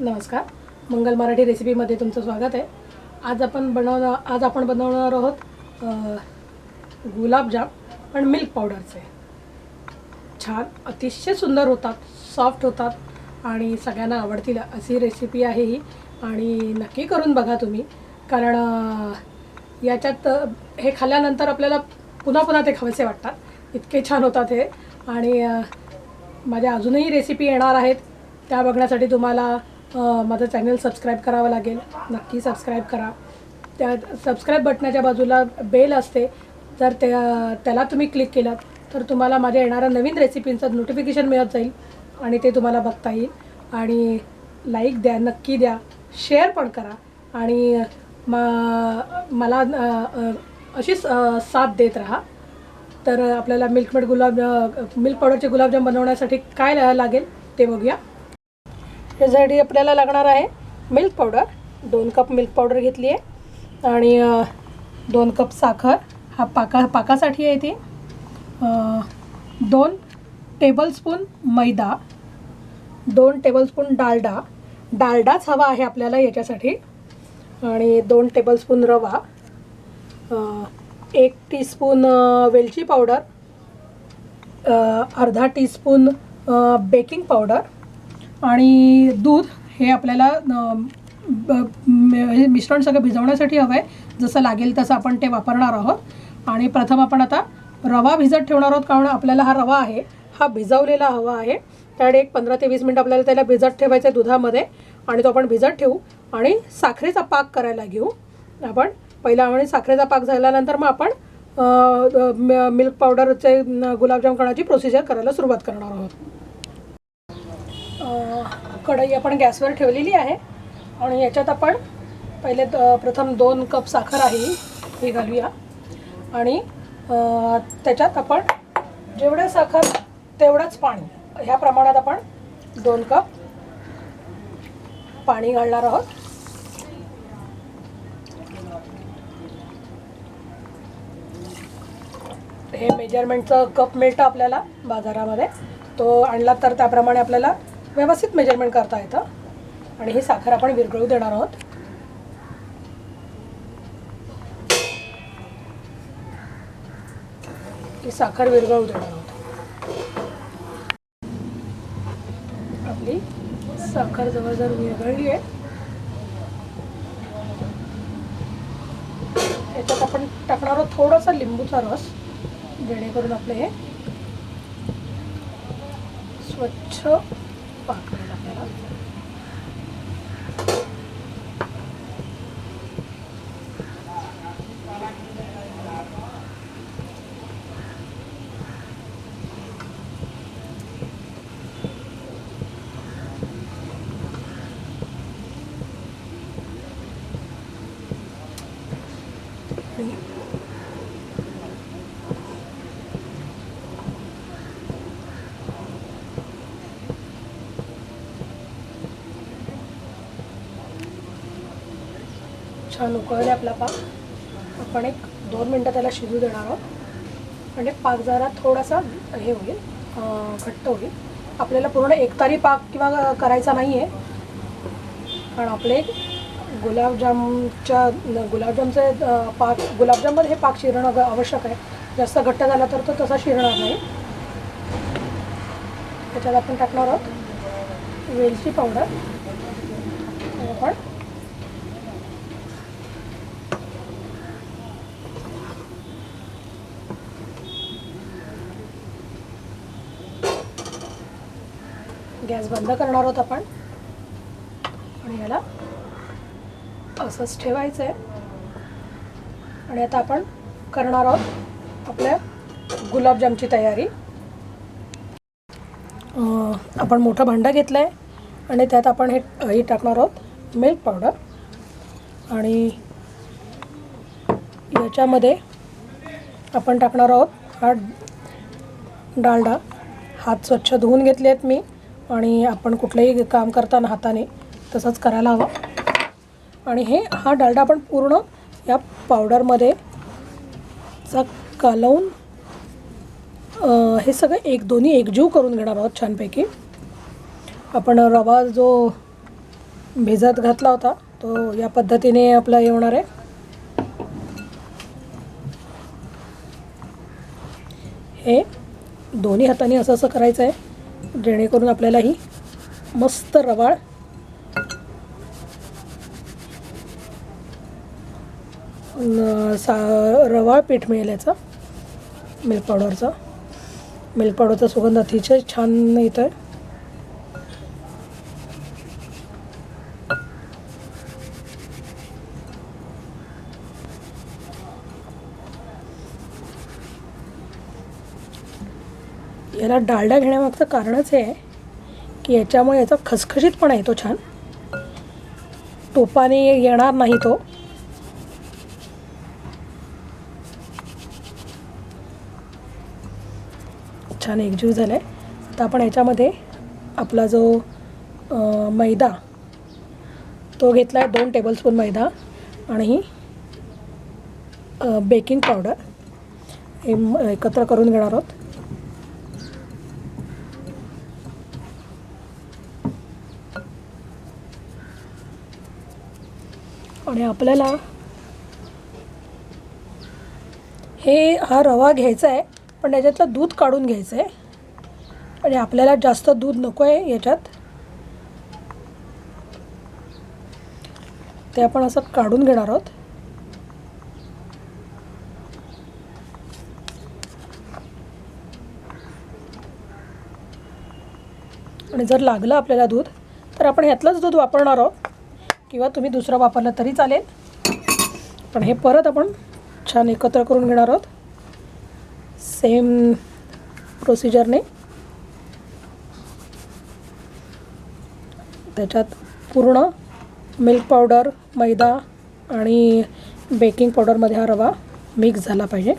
नमस्कार. मंगल मराठी रेसिपीमध्ये तुमचं स्वागत आहे. आज आपण बनवणार आज आपण बनवणार आहोत गुलाबजाम पण मिल्क पावडरचे छान अतिशय सुंदर होतात सॉफ्ट होतात आणि सगळ्यांना आवडतील अशी रेसिपी आहे ही आणि नक्की करून बघा तुम्ही. कारण याच्यात हे खाल्ल्यानंतर आपल्याला पुन्हा पुन्हा ते खावेसे वाटतात. इतके छान होतात हे. आणि माझ्या अजूनही रेसिपी येणार आहेत. त्या बघण्यासाठी तुम्हाला माझं चॅनल सबस्क्राईब करावं लागेल. नक्की सबस्क्राईब करा. त्या सबस्क्राईब बटनाच्या बाजूला बेल असते. जर त्या त्याला तुम्ही क्लिक केलं तर तुम्हाला माझ्या येणाऱ्या नवीन रेसिपींचं नोटिफिकेशन मिळत जाईल आणि ते तुम्हाला बघता येईल. आणि लाईक द्या नक्की द्या. शेअर पण करा. आणि म मला अशीच साथ देत राहा. तर आपल्याला मिल्कमेड गुलाब मिल्क पावडरचे गुलाबजाम बनवण्यासाठी काय लागेल ते बघूया. ह्यासाठी आपल्याला लागणार आहे. Milk powder. दोन कप मिल्क पावडर घेतली आहे. आणि दोन कप साखर. हा पाका पाकासाठी आहे ती. दोन टेबलस्पून मैदा. दोन टेबलस्पून डालडा. डालडाच हवा आहे आपल्याला याच्यासाठी. आणि दोन टेबलस्पून रवा. एक टीस्पून वेलची पावडर. अर्धा टीस्पून बेकिंग पावडर आणि दूध हे आपल्याला ब- हे मिश्रण सगळं भिजवण्यासाठी हवं आहे जसं लागेल तसं आपण ते वापरणार आहोत. आणि प्रथम आपण आता रवा भिजत ठेवणार आहोत कारण आपल्याला हा रवा आहे हा भिजवलेला हवा आहे. त्याकडे एक पंधरा ते वीस मिनटं आपल्याला त्याला भिजत ठेवायचं आहे दुधामध्ये. आणि तो आपण भिजत ठेवू आणि साखरेचा पाक करायला घेऊ. आपण पहिला आणि साखरेचा पाक झाल्यानंतर मग आपण म- मिल्क पावडरचे गुलाबजाम करण्याची प्रोसिजर करायला सुरुवात करणार आहोत. कढई आपण गॅसवर ठेवलेली आहे. आणि याच्यात आपण पहिले द- प्रथम दोन कप साखर आहे हे. घालूया. आणि त्याच्यात आपण जेवढं साखर तेवढंच पाणी. ह्या प्रमाणात आपण दोन कप पाणी घालणार आहोत. हे मेजरमेंटचं कप मिळतं आपल्याला बाजारामध्ये. तो आणला तर त्याप्रमाणे आपल्याला व्यवस्थित मेजरमेंट करता येतं. आणि ही साखर आपण विरघळू देणार आहोत. ही साखर विरघळू देणार आहोत. आपली साखर जवळजवळ विरघळली आहे. याच्यात आपण टाकणार आहोत थोडासा लिंबूचा रस जेणेकरून आपले हे स्वच्छ पाक मिळेल आपल्याला आणि छान उकळले आपला पाक. आपण एक दोन मिनटं त्याला शिजू देणार आहोत. म्हणजे पाक जरा थोडासा हे होईल घट्ट होईल. आपल्याला पूर्ण एकतारी पाक किंवा करायचा नाही आहे कारण आपले गुलाबजामच्या गुलाबजामचे पाक गुलाबजाममध्ये हे पाक शिरणं आवश्यक आहे. जास्त घट्ट झाला तर तो तसा शिरणार नाही. त्याच्यात आपण टाकणार आहोत वेलची पावडर. आपण गॅस बंद करणार आहोत आपण. आणि याला असंच ठेवायचं आहे आणि आता आपण करणार आहोत आपल्या गुलाबजामची तयारी. आपण मोठं भांडं घेतलं आहे आणि त्यात आपण हे हे टाकणार आहोत मिल्क पावडर. आणि याच्यामध्ये आपण टाकणार आहोत हा डालडा. हात स्वच्छ धुवून घेतले आहेत मी. आणि आपण कुठलंही काम करताना हाताने तसंच करायला हवं. आणि हे हा डालडा आपण पूर्ण या पावडरमध्ये चा कालवून हे सगळं एक दोन्ही एकजीव करून घेणार आहोत छानपैकी. आपण रवा जो भिजत घातला होता तो या पद्धतीने आपला हे होणार आहे. हे दोन्ही हाताने असं असं करायचं आहे. जेणेकरून आपल्याला ही मस्त रवाळ सा रवाळ पीठ मिळेल याचा मिल्क पावडरचा. मिल्क पावडरचा सुगंध अतिशय छान येतो आहे याला डालडा घेण्यामागचं कारणच हे आहे की याच्यामुळे याचा खसखशीतपणा येतो छान. टोपाने येणार नाही तो. छान एकजीव झाला आहे आता आपण याच्यामध्ये आपला जो मैदा तो घेतला आहे दोन टेबलस्पून मैदा आणि ही बेकिंग पावडर हे एकत्र करून घेणार आहोत. आणि आपल्याला हे हा रवा घ्यायचा आहे पण त्याच्यातलं दूध काढून घ्यायचं आहे. आणि आपल्याला जास्त दूध नको आहे याच्यात. ते आपण असं काढून घेणार आहोत. आणि जर लागलं आपल्याला दूध तर आपण ह्यातलंच दूध वापरणार आहोत. किंवा तुम्ही दुसरं वापरलं तरी चालेल. पण हे परत आपण छान एकत्र करून घेणार आहोत. सेम प्रोसिजरने त्याच्यात पूर्ण मिल्क पावडर मैदा आणि बेकिंग पावडरमध्ये हा रवा मिक्स झाला पाहिजे.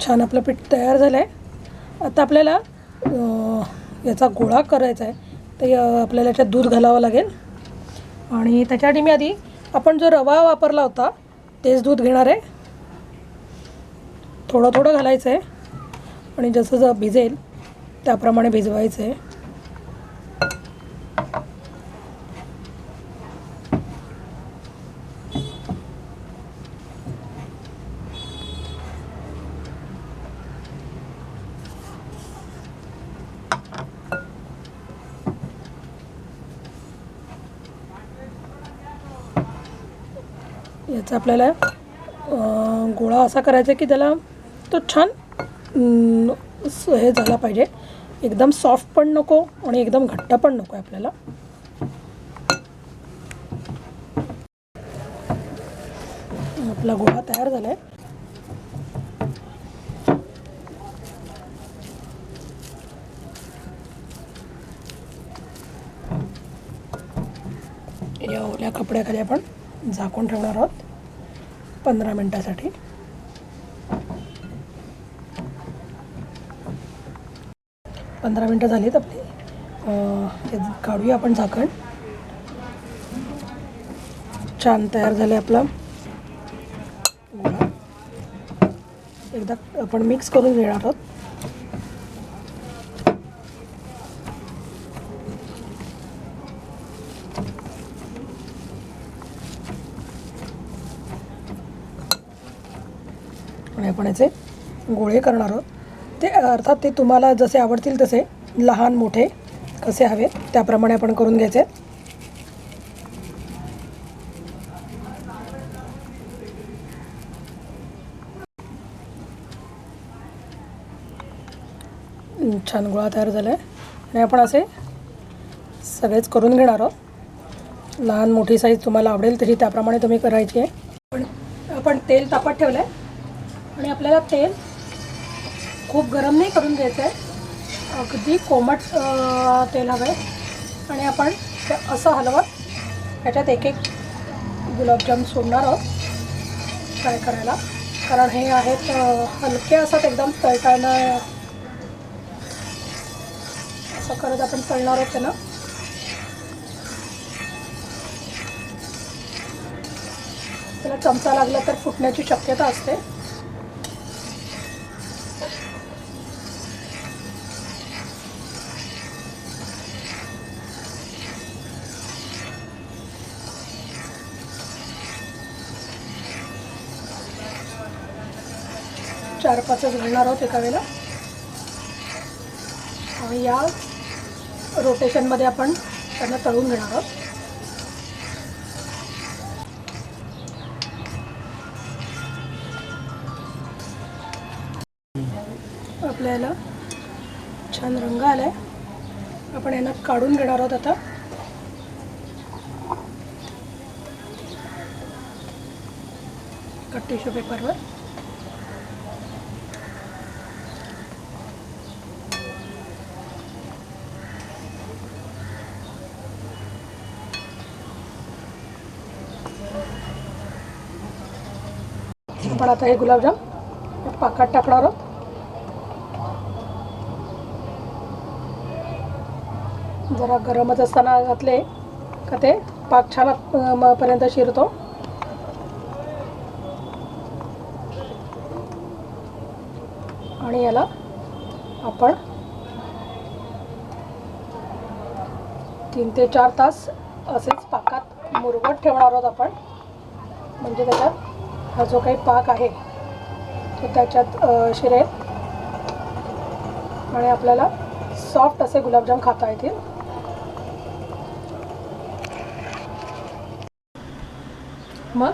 छान आपलं पीठ तयार झालं आहे आता आपल्याला याचा गोळा करायचा आहे. तर आपल्याला याच्यात दूध घालावं लागेल. आणि त्याच्यासाठी मी आधी आपण जो रवा वापरला होता तेच दूध घेणार आहे. थोडं थोडं घालायचं आहे आणि जसं जसं भिजेल त्याप्रमाणे भिजवायचं आहे याचा आपल्याला गोळा असा करायचा की त्याला तो छान स- हे झाला पाहिजे. एकदम सॉफ्ट पण नको आणि एकदम घट्ट पण नको आहे आपल्याला. आपला गोळा तयार झाला आहे या ओल्या कपड्याखाली आपण झाकून ठेवणार आहोत. पंधरा मिनटासाठी. पंधरा मिनटं झालीत आपली. काढूया आपण झाकण. छान तयार झाले आपला. एकदा आपण मिक्स करून घेणार आहोत आणि आपण याचे गोळे करणार आहोत. ते अर्थात ते तुम्हाला जसे आवडतील तसे लहान मोठे कसे हवे त्याप्रमाणे आपण करून घ्यायचे. छान गोळा तयार झाला आहे आणि आपण असे सगळेच करून घेणार आहोत. लहान मोठी साईज तुम्हाला आवडेल तशी त्याप्रमाणे तुम्ही करायची आहे. पण आपण तेल तापत ठेवलं आहे आणि आपल्याला तेल खूप गरम नाही करून घ्यायचं आहे अगदी कोमट तेल हवं आहे आणि आपण ते असं हलवत त्याच्यात एक एक गुलाबजाम सोडणार आहोत फ्राय करायला. कारण हे आहेत हलके असतात एकदम तळताना. असं करत आपण तळणार आहोत त्यांना. त्याला चमचा लागला तर फुटण्याची शक्यता असते. चार पाचच घालणार आहोत एका वेळेला. या रोटेशनमध्ये आपण त्यांना तळून घेणार आहोत. आपल्याला छान रंग आलाय. आपण यांना काढून घेणार आहोत आता. एका टिश्यू पेपरवर आपण आता हे गुलाबजाम पाकात टाकणार आहोत. जरा गरमच असताना घातले का ते? पाक छान पर्यंत शिरतो. आणि याला आपण तीन ते चार तास असेच पाकात मुरवत ठेवणार आहोत आपण. म्हणजे त्याच्यात हा जो काही पाक आहे तो त्याच्यात शिरेल आणि आपल्याला सॉफ्ट असे गुलाबजाम खाता येतील. मग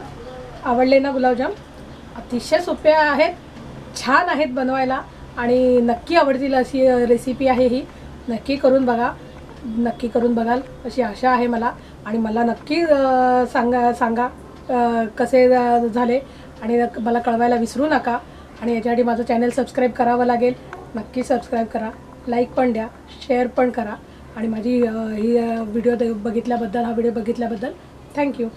आवडले ना गुलाबजाम? अतिशय सोपे आहेत छान आहेत बनवायला आणि नक्की आवडतील अशी रेसिपी आहे ही. नक्की करून बघा नक्की करून बघाल अशी आशा आहे मला. आणि मला नक्की सांगा सांगा. कसे झाले आणि मला कळवायला विसरू नका. आणि याच्यासाठी माझं चॅनल सबस्क्राईब करावं लागेल. नक्की सबस्क्राईब करा. लाईक पण द्या. शेअर पण करा. आणि माझी ही व्हिडिओ बघितल्याबद्दल हा व्हिडिओ बघितल्याबद्दल थँक्यू